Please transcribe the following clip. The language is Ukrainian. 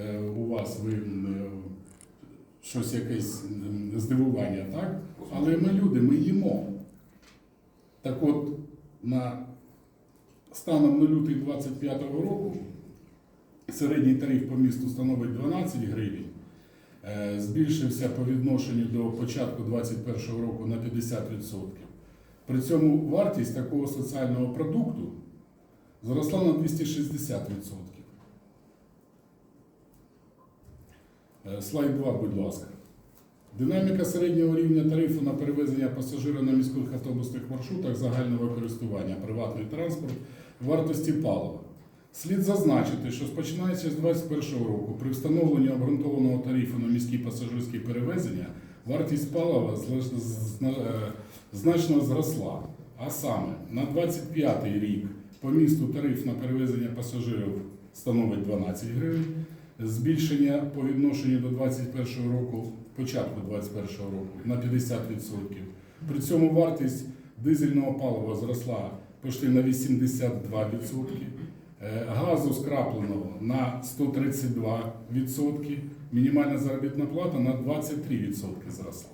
е, у вас ви е, щось якесь здивування, так? Але ми люди, ми їмо. Так от, на станом на лютий 25 року середній тариф по місту становить 12 гривень. Е, Збільшився по відношенню до початку 2021 року на 50%. При цьому вартість такого соціального продукту зросла на 260%. Слайд 2, будь ласка. Динаміка середнього рівня тарифу на перевезення пасажира на міських автобусних маршрутах загального користування, приватний транспорт, вартості палива. Слід зазначити, що починаючи з 2021 року при встановленні обґрунтованого тарифу на міські пасажирські перевезення вартість палива е, значно зросла. А саме на 25 рік по місту тариф на перевезення пасажирів становить 12 гривень, збільшення по відношенню до 2021 року, початку 2021 року на 50%. При цьому вартість дизельного палива зросла почти на 82%, е, газу скрапленого на 132%, мінімальна заробітна плата на 23% зросла.